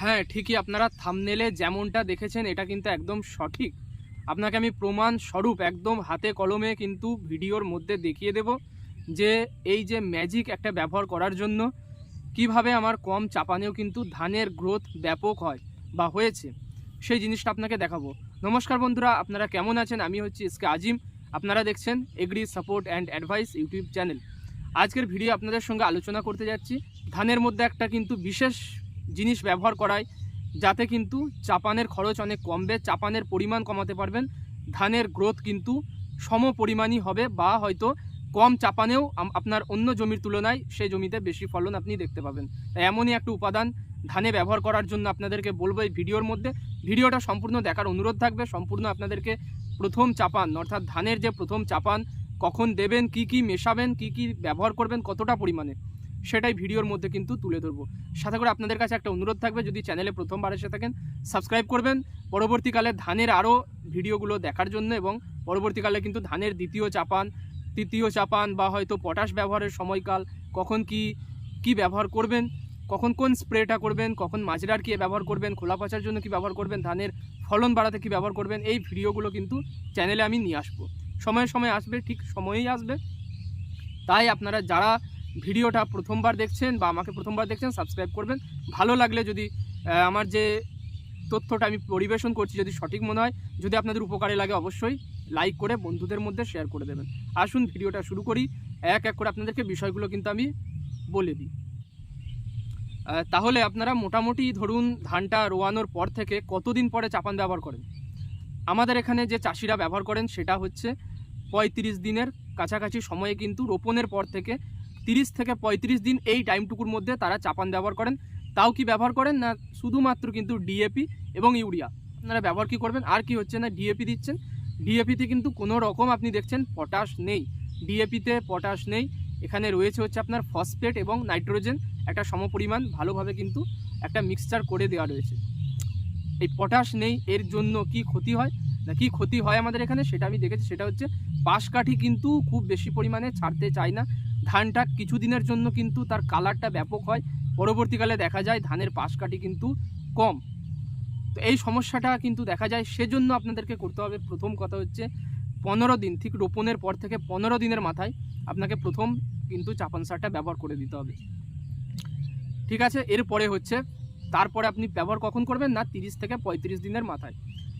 হ্যাঁ ঠিকই আপনারা থামনেলে যেমনটা দেখেছেন, এটা কিন্তু একদম সঠিক। আপনাকে আমি প্রমাণ স্বরূপ একদম হাতে কলমে কিন্তু ভিডিওর মধ্যে দেখিয়ে দেব যে এই যে ম্যাজিক একটা ব্যবহার করার জন্য কীভাবে আমার কম চাপানেও কিন্তু ধানের গ্রোথ ব্যাপক হয় বা হয়েছে, সেই জিনিসটা আপনাকে দেখাবো। নমস্কার বন্ধুরা, আপনারা কেমন আছেন? আমি হচ্ছি এসকে আজিম। আপনারা দেখছেন agri support and advice YouTube channel. আজকের ভিডিও আপনাদের সঙ্গে আলোচনা করতে যাচ্ছি। ধানের মধ্যে একটা কিন্তু বিশেষ জিনিস ব্যবহার করায়, যাতে কিন্তু চাপানের খরচ অনেক কমবে, চাপানের পরিমাণ কমাতে পারবেন, ধানের গ্রোথ কিন্তু সম পরিমাণই হবে বা হয়তো কম চাপানেও আপনার অন্য জমির তুলনায় সেই জমিতে বেশি ফলন আপনি দেখতে পাবেন। তাই এমনই একটা উপাদান ধানে ব্যবহার করার জন্য আপনাদেরকে বলব এই ভিডিওর মধ্যে। ভিডিওটা সম্পূর্ণ দেখার অনুরোধ থাকবে, সম্পূর্ণ আপনাদেরকে প্রথম চাপান, অর্থাৎ ধানের যে প্রথম চাপান, কখন দেবেন, কি কি মেশাবেন, কি কি ব্যবহার করবেন, কতটা পরিমাণে সেটাই ভিডিওর মধ্যে কিন্তু তুলে ধরবো। সাথে করে আপনাদের কাছে একটা অনুরোধ থাকবে, যদি চ্যানেলে প্রথমবার এসে থাকেন সাবস্ক্রাইব করবেন। পরবর্তীকালে ধানের আরও ভিডিওগুলো দেখার জন্য এবং পরবর্তীকালে কিন্তু ধানের দ্বিতীয় চাপান, তৃতীয় চাপান বা হয়তো পটাশ ব্যবহারের সময়কাল, কখন কি কি ব্যবহার করবেন, কখন কোন স্প্রেটা করবেন, কখন মাজরার কী ব্যবহার করবেন, খোলা পচার জন্য কি ব্যবহার করবেন, ধানের ফলন বাড়াতে কি ব্যবহার করবেন, এই ভিডিওগুলো কিন্তু চ্যানেলে আমি নিয়ে আসব। সময়ে সময়ে আসবে, ঠিক সময়েই আসবে। তাই আপনারা যারা ভিডিওটা প্রথমবার দেখছেন বা আমাকে প্রথমবার দেখছেন সাবস্ক্রাইব করবেন। ভালো লাগলে যদি আমার যে তথ্যটা আমি পরিবেশন করছি যদি সঠিক মনে হয়, যদি আপনাদের উপকারে লাগে অবশ্যই লাইক করে বন্ধুদের মধ্যে শেয়ার করে দেবেন। আসুন, ভিডিওটা শুরু করি। এক এক করে আপনাদেরকে বিষয়গুলো কিন্তু আমি বলে দিই। তাহলে আপনারা মোটামুটি ধরুন ধানটা রোয়ানোর পর থেকে কতদিন পরে চাপান ব্যবহার করেন? আমাদের এখানে যে চাষিরা ব্যবহার করেন সেটা হচ্ছে পঁয়ত্রিশ দিনের কাছাকাছি সময়ে কিন্তু রোপণের পর থেকে তিরিশ থেকে পঁয়ত্রিশ দিন এই টাইমটুকুর মধ্যে তারা চাপান ব্যবহার করেন। তাও কি ব্যবহার করেন না শুধুমাত্র কিন্তু ডিএপি এবং ইউরিয়া? আপনারা ব্যবহার কি করবেন? আর কি হচ্ছে না ডিএপি দিচ্ছেন? ডিএপিতে কিন্তু কোনো রকম আপনি দেখছেন পটাশ নেই। ডিএপিতে পটাশ নেই। এখানে রয়েছে হচ্ছে আপনার ফসফেট এবং নাইট্রোজেন। একটা সমপরিমাণ, ভালোভাবে কিন্তু একটা মিক্সচার করে দেওয়া রয়েছে। এই পটাশ নেই, এর জন্য কি ক্ষতি হয়? না, কি ক্ষতি হয় আমাদের এখানে সেটা আমি দেখেছি। সেটা হচ্ছে পাশকাঠি কিন্তু খুব বেশি পরিমাণে ছাড়তে চায় না। ধানটা কিছুদিনের জন্য কিন্তু তার কালারটা ব্যাপক হয়। পরবর্তীকালে দেখা যায় ধানের পাশকাঠি কিন্তু কম। তো এই সমস্যাটা কিন্তু দেখা যায়, সেজন্য আপনাদেরকে করতে হবে। প্রথম কথা হচ্ছে পনেরো দিন, ঠিক রোপণের পর থেকে পনেরো দিনের মাথায় আপনাকে প্রথম কিন্তু চাপান সারটা ব্যবহার করে দিতে হবে। ঠিক আছে? এরপরে হচ্ছে, তারপরে আপনি ব্যবহার কখন করবেন না? তিরিশ থেকে পঁয়ত্রিশ দিনের মাথায়।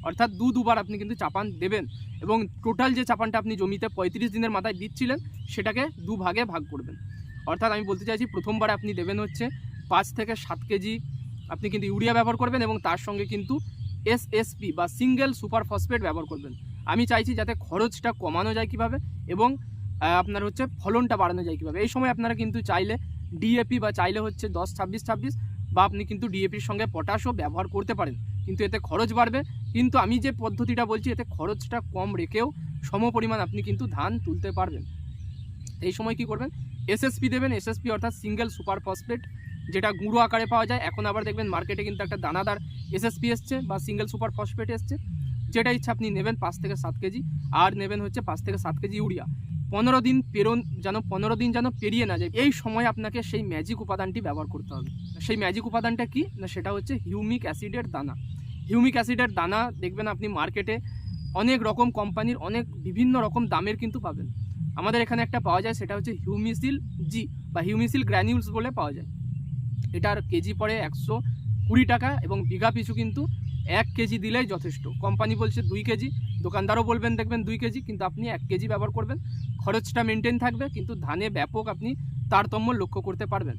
অর্থাৎ দু দুবার আপনি কিন্তু চাপান দেবেন এবং টোটাল যে চাপানটা আপনি জমিতে পঁয়ত্রিশ দিনের মাথায় দিচ্ছিলেন, সেটাকে দু ভাগে ভাগ করবেন। অর্থাৎ আমি বলতে চাইছি, প্রথমবার আপনি দেবেন হচ্ছে পাঁচ থেকে সাত কেজি আপনি কিন্তু ইউরিয়া ব্যবহার করবেন এবং তার সঙ্গে কিন্তু এসএসপি বা সিঙ্গেল সুপার ফসফেট ব্যবহার করবেন। আমি চাইছি যাতে খরচটা কমানো যায় কীভাবে এবং আপনার হচ্ছে ফলনটা বাড়ানো যায় কীভাবে। এই সময় আপনারা কিন্তু চাইলে ডিএপি বা চাইলে হচ্ছে দশ ছাব্বিশ ছাব্বিশ বা আপনি কিন্তু ডিএপির সঙ্গে পটাশও ব্যবহার করতে পারেন। কিন্তু এতে খরচ বাড়বে কিন্তু আমি যে পদ্ধতিটা বলছি, এতে খরচটা কম রেখেও সম পরিমাণ আপনি কিন্তু ধান তুলতে পারবেন। এই সময় কি করবেন? এসএসপি দেবেন। এসএসপি অর্থাৎ সিঙ্গেল সুপার ফসফেট যেটা গুঁড়ো আকারে পাওয়া যায়। এখন আবার দেখবেন মার্কেটে কিন্তু একটা দানাদার এসএসপি এসছে বা সিঙ্গেল সুপার ফসফেট এসছে। যেটা ইচ্ছা আপনি নেবেন পাঁচ থেকে সাত কেজি। আর নেবেন হচ্ছে পাঁচ থেকে সাত কেজি ইউরিয়া। পনেরো দিন পেরোন যেন পনেরো দিন যেন পেরিয়ে না যায়, এই সময় আপনাকে সেই ম্যাজিক উপাদানটি ব্যবহার করতে হবে। সেই ম্যাজিক উপাদানটা কি? না, সেটা হচ্ছে হিউমিক অ্যাসিডের দানা। হিউমিক অ্যাসিডের দানা দেখবেন আপনি মার্কেটে অনেক রকম কোম্পানির অনেক বিভিন্ন রকম দামের কিন্তু পাবেন। আমাদের এখানে একটা পাওয়া যায়, সেটা হচ্ছে হিউমিসিল জি বা হিউমিসিল গ্র্যানিউলস বলে পাওয়া যায়। এটার কেজি পড়ে একশো কুড়ি টাকা এবং বিঘা পিছু কিন্তু এক কেজি দিলেই যথেষ্ট। কোম্পানি বলছে দুই কেজি, দোকানদারও বলবেন দেখবেন দুই কেজি, কিন্তু আপনি এক কেজি ব্যবহার করবেন। খরচটা মেনটেন থাকবে, কিন্তু ধানে ব্যাপক আপনি তারতম্য লক্ষ্য করতে পারবেন।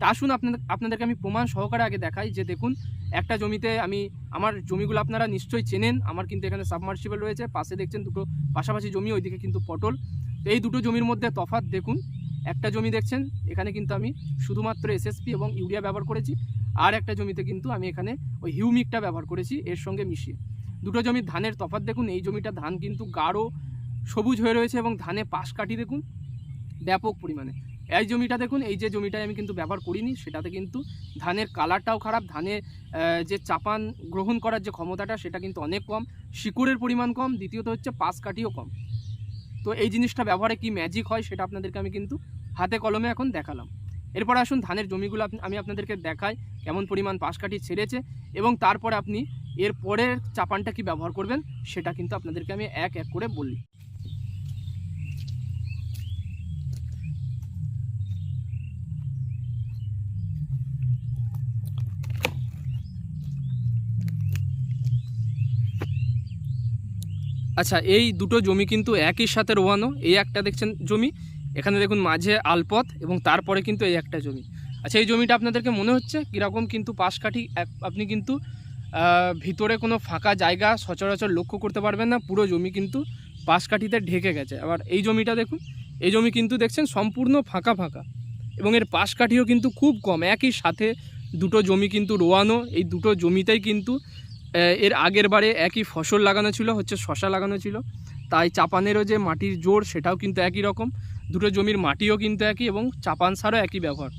তা আসুন আপনাদের, আপনাদেরকে আমি প্রমাণ সহকারে আগে দেখাই যে দেখুন, একটা জমিতে আমি, আমার জমিগুলো আপনারা নিশ্চয়ই চেনেন, আমার কিন্তু এখানে সাবমার্সিবল রয়েছে, পাশে দেখছেন দুটো পাশাপাশি জমি, ওইদিকে কিন্তু পটল। তো এই দুটো জমির মধ্যে তফাৎ দেখুন, একটা জমি দেখছেন, এখানে কিন্তু আমি শুধুমাত্র এসএসপি এবং ইউরিয়া ব্যবহার করেছি, আর একটা জমিতে কিন্তু আমি এখানে ওই হিউমিকটা ব্যবহার করেছি, এর সঙ্গে মিশিয়ে। দুটো জমির ধানের তফাৎ দেখুন, এই জমিটা ধান কিন্তু গাঢ় সবুজ হয়ে রয়েছে এবং ধানে পাশ কাটি দেখুন, ব্যাপক পরিমাণে। এই জমিটা দেখুন এই যে জমিটায় আমি কিন্তু ব্যবহার করিনি সেটাতে কিন্তু ধানের কালারটাও খারাপ ধানে আহ, যে চাপান গ্রহণ করার যে ক্ষমতাটা সেটা কিন্তু অনেক কম শিকড়ের পরিমাণ কম দ্বিতীয়ত হচ্ছে পাশ কাটিও কম। তো এই জিনিসটা ব্যবহারে কি ম্যাজিক হয় সেটা আপনাদেরকে আমি কিন্তু হাতে কলমে এখন দেখালাম। এরপর আসুন ধানের জমিগুলো আমি আপনাদেরকে দেখাই কেমন পরিমাণ পাশকাঠি ছেড়েছে এবং তারপরে আপনি এর পরের চাপানটা কি ব্যবহার করবেন সেটা কিন্তু আপনাদেরকে আমি এক এক করে বলি। আচ্ছা এই দুটো জমি কিন্তু একই সাথে রোয়ানো। এই একটা দেখছেন জমি, এখানে দেখুন মাঝে আলপথ এবং তারপরে কিন্তু এই একটা জমি। আচ্ছা এই জমিটা আপনাদেরকে মনে হচ্ছে কীরকম কিন্তু পাশকাঠি? আপনি কিন্তু ভিতরে কোনো ফাঁকা জায়গা সচরাচর লক্ষ্য করতে পারবেন না, পুরো জমি কিন্তু পাশকাঠিতে ঢেকে গেছে। আবার এই জমিটা দেখুন, এই জমি কিন্তু দেখছেন সম্পূর্ণ ফাঁকা ফাঁকা এবং এর পাশকাঠিও কিন্তু খুব কম। একই সাথে দুটো জমি কিন্তু রোয়ানো, এই দুটো জমিতেই কিন্তু এর আগের বারে একই ফসল লাগানো ছিল, হচ্ছে শশা লাগানো ছিল। তাই চাপানেরও যে মাটির জোর, সেটাও কিন্তু একই রকম। দুটো জমির মাটিও কিন্তু একই এবং চাপান সারও একই ব্যবহার।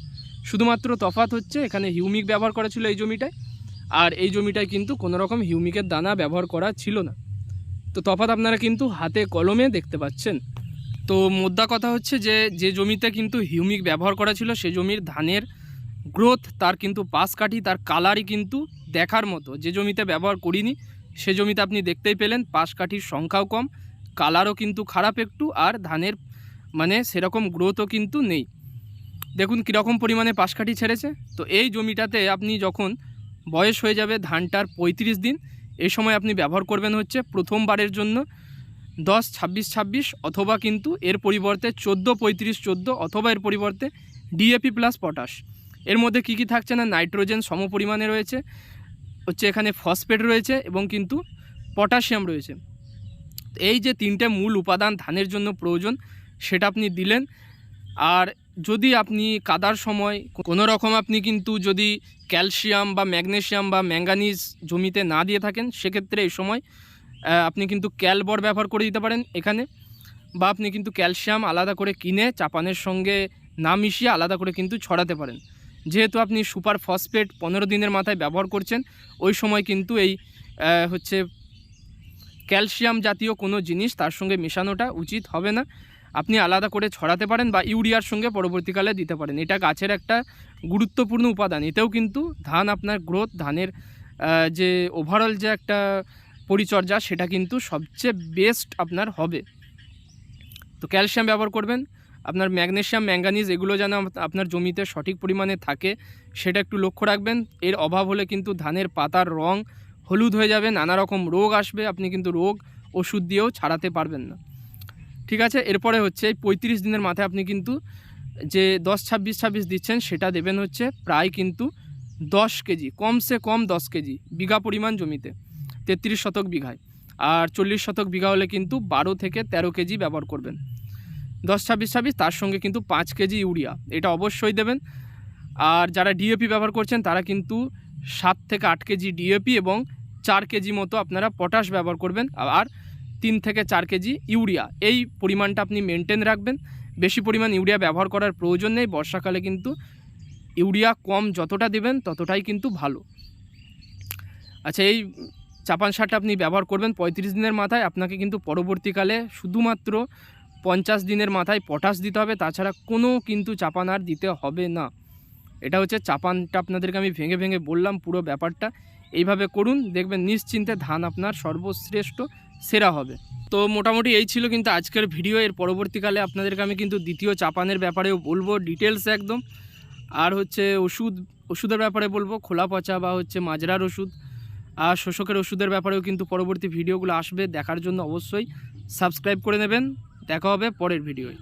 শুধুমাত্র তফাত হচ্ছে, এখানে হিউমিক ব্যবহার করা ছিল এই জমিটায়। আর এই জমিটায় কিন্তু কোনো রকম হিউমিকের দানা ব্যবহার করা ছিল না। তো তফাৎ আপনারা কিন্তু হাতে কলমে দেখতে পাচ্ছেন। তো মোদ্দা কথা হচ্ছে যে যে জমিতে কিন্তু হিউমিক ব্যবহার করা ছিল, সে জমির ধানের গ্রোথ, তার কিন্তু পাশ কাঠি তার কালারই কিন্তু দেখার মতো। যে জমিতে ব্যবহার করিনি, সে জমিতে আপনি দেখতেই পেলেন পাশ কাঠির সংখ্যাও কম, কালারও কিন্তু খারাপ একটু, আর ধানের মানে সেরকম গ্রোথও কিন্তু নেই। দেখুন কীরকম পরিমাণে পাশকাঠি ছেড়েছে। তো এই জমিটাতে আপনি যখন বয়স হয়ে যাবে ধানটার পঁয়ত্রিশ দিন এই সময় আপনি ব্যবহার করবেন হচ্ছে প্রথমবারের জন্য দশ, ছাব্বিশ ছাব্বিশ, অথবা কিন্তু এর পরিবর্তে চোদ্দ, পঁয়ত্রিশ, চোদ্দ, অথবা এর পরিবর্তে ডিএপি প্লাস পটাশ এর মধ্যে কী কী থাকছে না? নাইট্রোজেন সম পরিমাণে রয়েছে। হচ্ছে এখানে ফসফেট রয়েছে এবং কিন্তু পটাশিয়াম রয়েছে। এই যে তিনটে মূল উপাদান ধানের জন্য প্রয়োজন, সেটা আপনি দিলেন। আর যদি আপনি কাদার সময় কোনো রকম আপনি কিন্তু যদি ক্যালসিয়াম বা ম্যাগনেশিয়াম বা ম্যাঙ্গানিজ জমিতে না দিয়ে থাকেন, সেক্ষেত্রে এই সময় আপনি কিন্তু ক্যালবর ব্যবহার করে দিতে পারেন এখানে। বা আপনি কিন্তু ক্যালসিয়াম আলাদা করে কিনে চাপানের সঙ্গে না মিশিয়ে আলাদা করে কিন্তু ছড়াতে পারেন। যেহেতু আপনি সুপার ফসফেট পনেরো দিনের মাথায় ব্যবহার করছেন, ওই সময় কিন্তু এই হচ্ছে ক্যালসিয়াম জাতীয় কোনো জিনিস তার সঙ্গে মেশানোটা উচিত হবে না। আপনি আলাদা করে ছড়াতে পারেন বা ইউরিয়ার সঙ্গে পরবর্তীকালে দিতে পারেন। এটা গাছের একটা গুরুত্বপূর্ণ উপাদান। এতেও কিন্তু ধান আপনার গ্রোথ, ধানের যে ওভারঅল যে একটা পরিচর্যা, সেটা কিন্তু সবচেয়ে বেস্ট আপনার হবে। তো ক্যালসিয়াম ব্যবহার করবেন আপনার ম্যাগনেশিয়াম, ম্যাঙ্গানিজ এগুলো যেন আপনার জমিতে সঠিক পরিমাণে থাকে, সেটা একটু লক্ষ্য রাখবেন। এর অভাব হলে কিন্তু ধানের পাতার রং হলুদ হয়ে যাবে, নানা রকম রোগ আসবে, আপনি কিন্তু রোগ ওষুধ দিয়েও ছাড়াতে পারবেন না। ঠিক আছে? এরপরে হচ্ছে এই পঁয়ত্রিশ দিনের মাথায় আপনি কিন্তু যে দশ, ছাব্বিশ ছাব্বিশ দিচ্ছেন, সেটা দেবেন হচ্ছে প্রায় কিন্তু দশ কেজি, কমসে কম দশ কেজি বিঘা পরিমাণ জমিতে, তেত্রিশ শতক বিঘায়। আর চল্লিশ শতক বিঘা হলে কিন্তু বারো থেকে তেরো কেজি ব্যবহার করবেন। দশ ছাব্বিশ ছাব্বিশ, তার সঙ্গে কিন্তু পাঁচ কেজি ইউরিয়া। এটা অবশ্যই দেবেন। আর যারা ডিএপি ব্যবহার করছেন, তারা কিন্তু সাত থেকে আট কেজি ডিএপি এবং চার কেজি মতো আপনারা পটাশ ব্যবহার করবেন। আর তিন থেকে চার কেজি ইউরিয়া। এই পরিমাণটা আপনি মেনটেন রাখবেন। বেশি পরিমাণ ইউরিয়া ব্যবহার করার প্রয়োজন নেই। বর্ষাকালে কিন্তু ইউরিয়া কম যতটা দেবেন, ততটাই কিন্তু ভালো। আচ্ছা এই চাপান সারটা আপনি ব্যবহার করবেন পঁয়ত্রিশ দিনের মাথায়। আপনাকে কিন্তু পরবর্তীকালে শুধুমাত্র পঞ্চাশ দিনের মাথায় পটাশ দিতে হবে, তাছাড়া কোনো কিন্তু চাপান আর দিতে হবে না। এটা হচ্ছে চাপানটা আপনাদেরকে আমি ভেঙে ভেঙে বললাম পুরো ব্যাপারটা। এইভাবে করুন, দেখবেন নিশ্চিন্তে ধান আপনার সর্বশ্রেষ্ঠ সেরা হবে। তো মোটামুটি এই ছিল কিন্তু আজকের ভিডিও, এর পরবর্তীকালে আপনাদেরকে আমি কিন্তু দ্বিতীয় চাপানের ব্যাপারেও বলব ডিটেলস একদম। আর হচ্ছে ওষুধ, ওষুধের ব্যাপারে বলব, খোলা পচা বা হচ্ছে মাজরার ওষুধ। আর শোষকের ওষুধের ব্যাপারেও কিন্তু পরবর্তী ভিডিওগুলো আসবে, দেখার জন্য অবশ্যই সাবস্ক্রাইব করে নেবেন। দেখা হবে পরের ভিডিওয়।